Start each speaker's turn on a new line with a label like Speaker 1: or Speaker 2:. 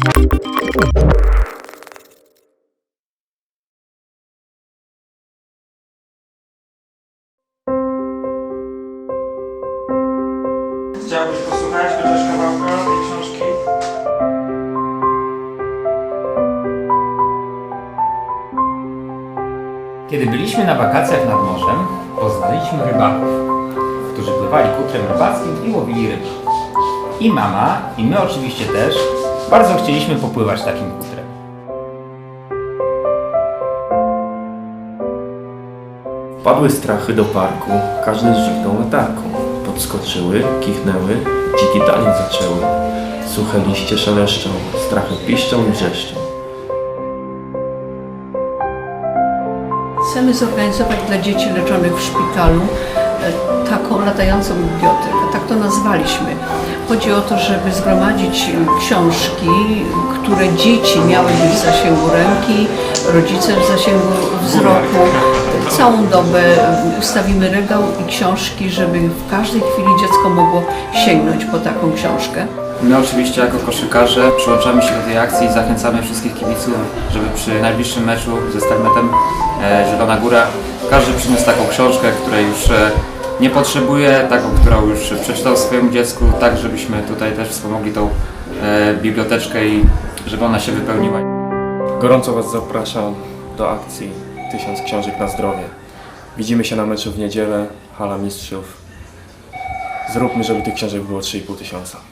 Speaker 1: Chciałbyś posłuchać chociaż kawałka tej książki?
Speaker 2: Kiedy byliśmy na wakacjach nad morzem, poznaliśmy rybaków, którzy pływali kutrem rybackim i łowili ryby. I mama, i my oczywiście też, bardzo chcieliśmy popływać takim kutrem.
Speaker 3: Padły strachy do parku, każdy zrzucnął latarką. Podskoczyły, kichnęły, dziki taniec zaczęły. Suche liście szeleszczą, strachy piszczą i wrzeszczą.
Speaker 4: Chcemy zorganizować dla dzieci leczonych w szpitalu e, taką latającą bibliotekę, tak to nazwaliśmy. Chodzi o to, żeby zgromadzić książki, które dzieci miałyby w zasięgu ręki, rodzice w zasięgu wzroku. Całą dobę ustawimy regał i książki, żeby w każdej chwili dziecko mogło sięgnąć po taką książkę.
Speaker 5: My oczywiście jako koszykarze przyłączamy się do tej akcji i zachęcamy wszystkich kibiców, żeby przy najbliższym meczu ze Stelmetem e, Zielona Góra każdy przyniósł taką książkę, której już e, nie potrzebuje, taką, którą już przeczytał swojemu dziecku, tak żebyśmy tutaj też wspomogli tą e, biblioteczkę i żeby ona się wypełniła.
Speaker 3: Gorąco Was zapraszam do akcji Tysiąc Książek na Zdrowie. Widzimy się na meczu w niedzielę, Hala Mistrzów. Zróbmy, żeby tych książek było 3,5 tysiąca.